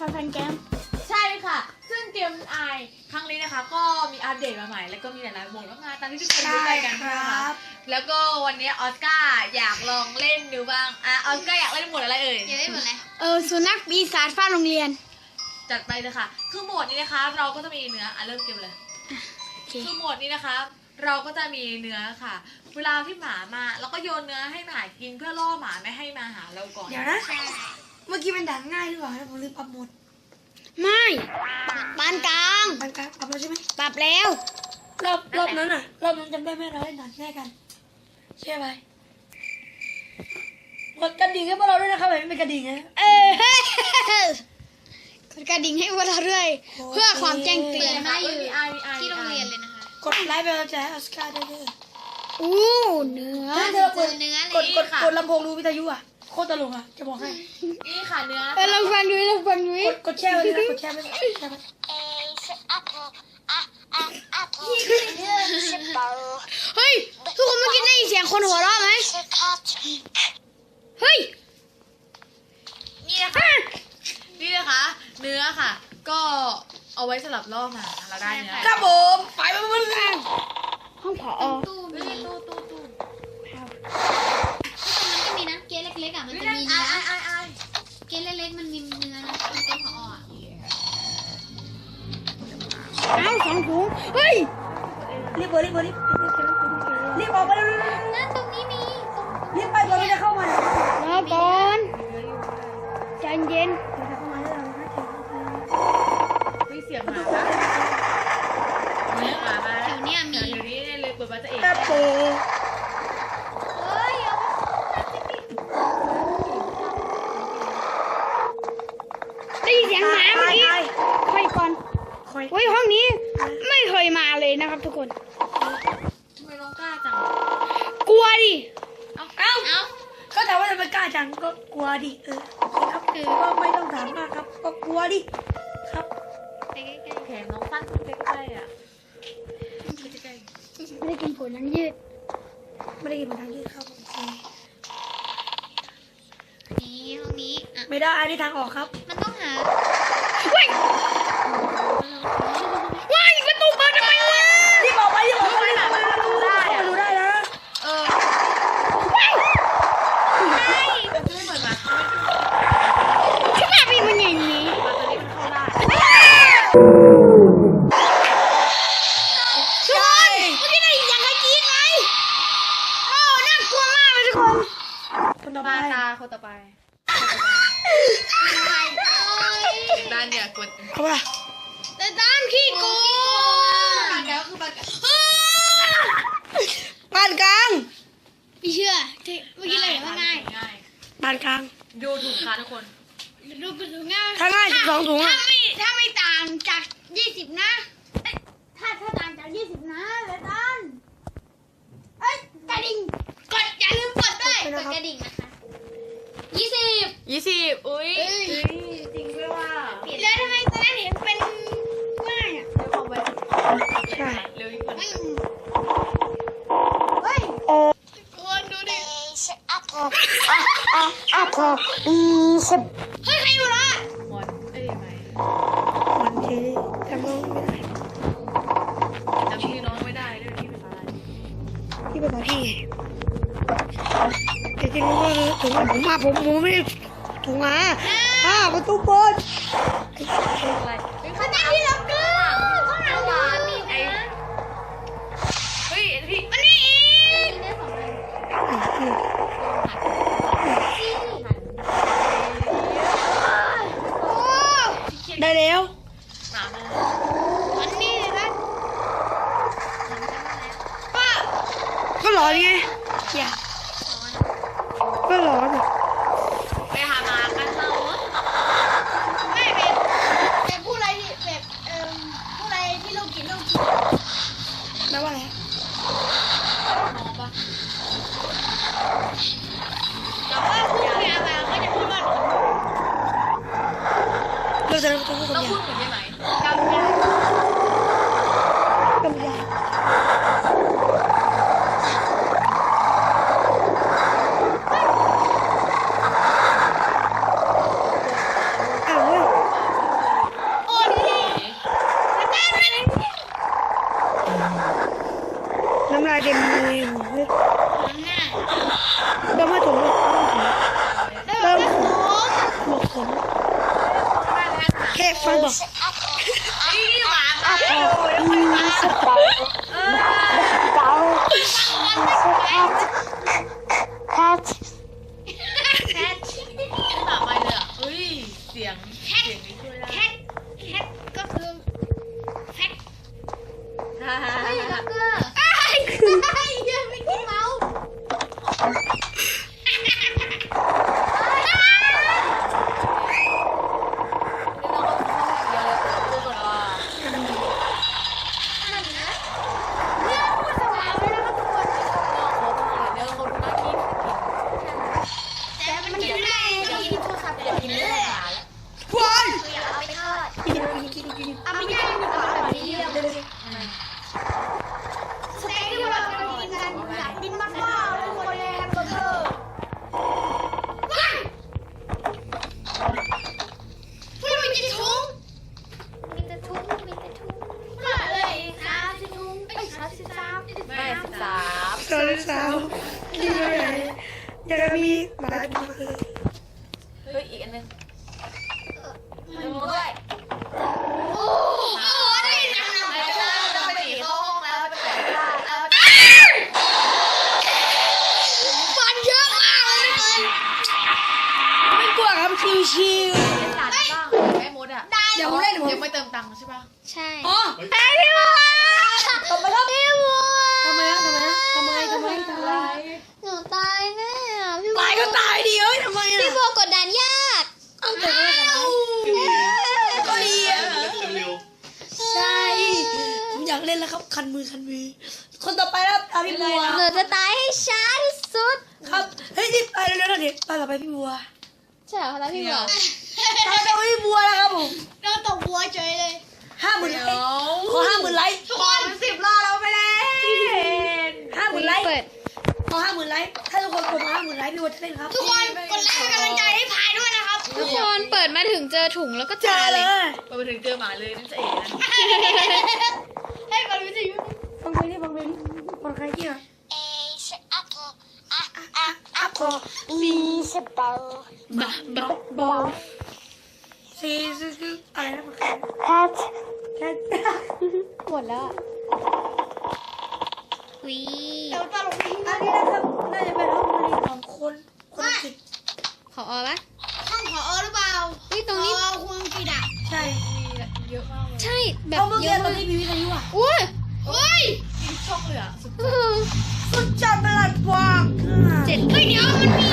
ก็อยู่กับแฟนๆเกมใช่ค่ะ ซึ่งเกมไอครั้งนี้นะคะ ก็มีอัปเดตมาใหม่ แล้วก็มีหลายๆโหมดมากมายตามที่ทุกคนรู้ใจกันใช่ไหมคะแล้วก็วันนี้ออสการ์อยากลองเล่นดูบ้างอะออสการ์อยากเล่นโหมดอะไรเอ่ยอย่าได้หมดเลยเออสุนัขปีศาจฟ้าโรงเรียน จัดไปเลยค่ะ คือโหมดนี้นะคะ เราก็จะมีเนื้ออะเริ่มเกมเลยโอเคคือโหมดนี้นะคะ เราก็จะมีเนื้อค่ะ เวลาที่หมามาเราก็โยนเนื้อให้หมากินเพื่อล่อหมาไม่ให้มาหาเราก่อนเดี๋ยวนะ เมื่อกี้มันด่านง่ายหรือเปล่าผมลืมปรับโหมดไม่ปานกลางปานกลางปรับแล้วใช่ไหมปรับแล้ว รอบรอบนั้นอะ รอบนั้นจำได้ไหมเราเล่นด่านง่ายกันใช่ไหมกดกระดิ่งให้พวกเราด้วยนะครับแบบนี้เป็นกระดิ่งนะเออกดกระดิ่งให้พวกเราด้วย เพื่อความแจ้งเตือนมาอยู่มีไอมีไอที่โรงเรียนเลยนะคะ กดไลค์เป็นกำลังใจให้ออสการ์ด้วยเด้ออู้เนื้อถ้าเธอเจกดอเนื้อเลกดยกดกดลำโพงดูวิทยุอะโค ตรตลกอะจะบอกให้ นี่ค่ะเนื้อเออลองฟังดูลองฟังดูกดกดแช่ไว้เลยนะกดแช่ไว้แช่ไว้เฮ้ยทุกคนเมื่อกี้ได้ยินเสียงคนหัวเราะไหมเฮ้ยนี่นะคะนี่นะคะ เนื้อค่ะ ก็เอาไว้สำหรับล่อหมาเราได้เนื้อ ครับผม ไปไปไปไปห้องผอ ตู้เฮ้มียตู้ตู้ตู้ ตรงนั้นก็มีนะ เกสเล็กๆ อะมันจะมีเนื้อไอไอเกสเล็กๆมันมีเนื้อนะมันเป็นขออะเอ้าสองถุงเฮ้ยรีบเปิดรีบเปิดรีบรีบออกไปเร็วนั่นตรงนี้มีรีบไปก่อนที่จะเข้ามารอก่อนใจเย็นเฮ้ยเสียงหมานะเนื้อหมามาแถวเนี้ยมีเดี๋ยวนี้เลยเปิดมาจะเอง ครับผม เฮ้ยเอา ได้ยินเสียงหมาเมื่อกี้ค่อยก่อน คอยเฮ้ยห้องนี้ไม่เคยมาเลยนะครับทุกคนทำไมน้องกล้าจังกลัวดิเอ้าเอาก็ถามว่าทำไมกล้าจังก็กลัวดิเออครับคือก็ไม่ต้องถามมากครับ ก็กลัวดิครับไปใกล้แขนน้องสั้นใกล้ๆอะใกล้ไม่ได้กินผลยังยืดไม่ได้ยินมาทางยืดครับผมๆนี่ห้องนี้อะไม่ได้อันนี้ทางออกครับ มันต้องหา คนต่อไปมาตาคนต่อไปด้านเนี่ยกดเข้ามาแต่ตามขี้โกงปากแก้วคือปากแก้วปานกลางพี่เชื่อที่เมื่อกี้เลยเห็นว่าง่ายง่ายปานกลาง ดูถูกค่ะทุกคนดูกระดูง่ายถ้าง่ายสิบสองถุงถ้าอะไม่ถ้าไม่ต่างจากยี่สิบนะเอ้ยถ้าถ้าต่างจากยี่สิบนะแต่ตันเอ้ยกระดิ่ง กดอย่าลืมกดด้วยกดกระดิ่งนะคะยี่สิบยี่สิบอุ้ยเอ้ยจริงด้วยว่าแล้วทำไมตอนนั้นเห็นเป็นง่ายอะเร็วเอาไปใช่เร็วยิ่งกว่าไม่เฮ้ยคนดูดิเฮ้ยใจริงถุงผมมาผมผมไม่ถุงมาอ่าประตูเปิดไรเฮ้ยเขาตั้งที่ล็อกเกอร์ข้าหลังหวานมีมีนะเฮ้ยพี่มันนี่อีกได้สองอันโอ้ได้แล้วหนามาอันนี้เลยนะก็ร้อนไงอย่า ก็ร้อนอะไปหาหมากันเถอะไม่แบบแบบผู้ไรที่แบบเอ่อผู้ไรที่เรากินเรากินแล้วว่าอะไรน้องปะแต่ว่าผู้พยาบาลเขาจะพูดว่าเราจะต้องพูดต้องคำหพูยาดเหมือนใช่ไหม กำลัง คำหยา ฟังบอก นี่หมาค่ะ แคท หมาไปเลยอะเฮ้ยเสียงเสียงนี้ช่วยได้ แคทแคทก็คือแคท ฮ่าฮ่า เฮ้ย ฮ่า แล้วก็ ไอ้เหี้ยไม่กินเมาส์ เนี่ยคนสว่างเลยนะครับทุกคนเดี๋ยวคนน่ากิน แต่มันกินไม่ได้กินโทรศัพท์ อยากกินเนื้อหมาแล้ว ว้าย เอาไปทอด กินกินกินกิน เอาไปย่างดีกว่าแบบนี้ เดี๋ยวเดี๋ยว สเต็กที่เราเคยกินกันอยากกินมากๆทุกคนเลยแฮมเบอร์เกอร์ว้ายเฮ้ยมันกินถุง มีแต่ทุ่งมีแต่ทุ่ง มาเลยสามสิบถุงไอ้ยสามสิบสาม แม่สาม สาวสาวกินอะไรอยาก จะมีหลายตัวเลยเฮ้ยอีกอันนึงด้วยโอ้โหได้ยินนะไปแล้วจะไปเข้าห้องแล้วไปแต่งหน้าแล้ว ฟันเยอะมากเลยไม่กลัวครับชิวชิว เล่นหลานบ้างแม่มดอะๆอย่ามาเล่นผม ยังไม่เติมตังค์ใช่ปะใช่อ๋อไอ้พี่บัวทำไมครับพี่บัวทำไมทำไมทำไมทำไมทำไมหนูตายแน่อะพี่บัวตายก็ตายดิเอ้ยทำไมอะพี่บัวกดดันยากเอาแต่ก็แล้วกันก็ดีอะเร็วใช่ผมอยากเล่นแล้วครับ คันมือคันมือ คนต่อไปครับตามพี่บัวหนูจะตายให้ช้าที่สุด ครับเฮ้ยนี่ไปเร็วๆเดี๋ยวไปต่อไปพี่บัวใช่เหรอคะพี่บัวตามต่อไปพี่บัวแล้วครับผมโดนตกหัวเฉยเลยห้าหมื่นเดี๋ไลยวค์ขอห้าหมื่นไลค์ ทุกคน สิบรอเราไปแล้ว ห้าหมื่นไลค์ เปิด ขอห้าหมื่นไลค์ถ้าทุกคนก ดมาห้าหมื่นไลค์พี่บัวจะเล่นครับทุกคนกดไลค์เป็นกำลังใจให้พายด้วยนะครับทุกคนเปิดมาถึงเจอถุงแล้วก็เจเจออเลเลยไปถึงเจอหมาเลยนั่นจะเอ๋นะให้กดวิทยุฟังเพลงนี่ฟังเพลงนี่ฟังใครเกี่ยวอัพพอมีสบาบาบาบาซีซีอะไรนะมันแคทแคทหมดแล้วอะวิเดี๋ยวตลกทิ้งอันะนนี้นะครับ คนคนอังกฤษขออปะห้องขอหรือเปล่าเฮ้ยตรงนี้ ขอคุณอังกฤษอะใช่มีเยอะมากเลยใช่ แบบเอาเมื่อเยกี้อะตอนมากที่มีวิทยุอะอุ้ยเฮ้ยมีช่องเลยอะสุดอื้อสุดจัดประหลาดกว่าเจ็ดเฮ้ยเดี๋ยวมันมี